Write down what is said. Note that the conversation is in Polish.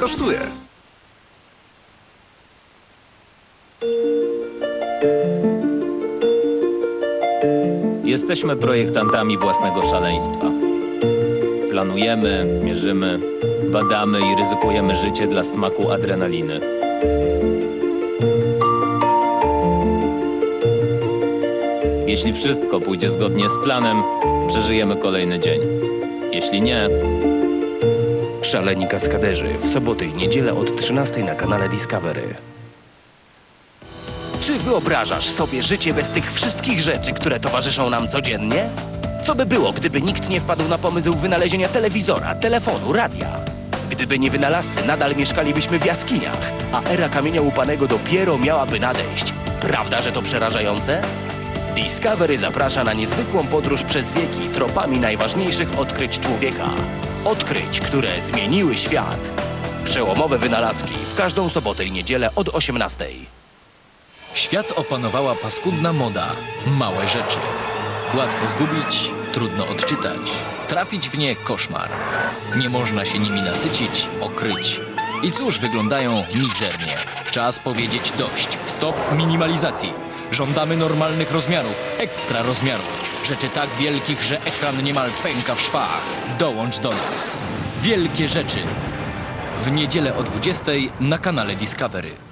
kosztuje. Jesteśmy projektantami własnego szaleństwa. Planujemy, mierzymy, badamy i ryzykujemy życie dla smaku adrenaliny. Jeśli wszystko pójdzie zgodnie z planem, przeżyjemy kolejny dzień. Jeśli nie, Szaleni kaskaderzy w soboty i niedzielę od 13 na kanale Discovery. Czy wyobrażasz sobie życie bez tych wszystkich rzeczy, które towarzyszą nam codziennie? Co by było, gdyby nikt nie wpadł na pomysł wynalezienia telewizora, telefonu, radia? Gdyby nie wynalazcy, nadal mieszkalibyśmy w jaskiniach, a era kamienia łupanego dopiero miałaby nadejść. Prawda, że to przerażające? Discovery zaprasza na niezwykłą podróż przez wieki tropami najważniejszych odkryć człowieka. Odkryć, które zmieniły świat. Przełomowe wynalazki w każdą sobotę i niedzielę od 18. Świat opanowała paskudna moda. Małe rzeczy. Łatwo zgubić, trudno odczytać. Trafić w nie koszmar. Nie można się nimi nasycić, okryć. I cóż, wyglądają mizernie. Czas powiedzieć dość. Stop minimalizacji. Żądamy normalnych rozmiarów, ekstra rozmiarów. Rzeczy tak wielkich, że ekran niemal pęka w szwach. Dołącz do nas. Wielkie rzeczy. W niedzielę o 20 na kanale Discovery.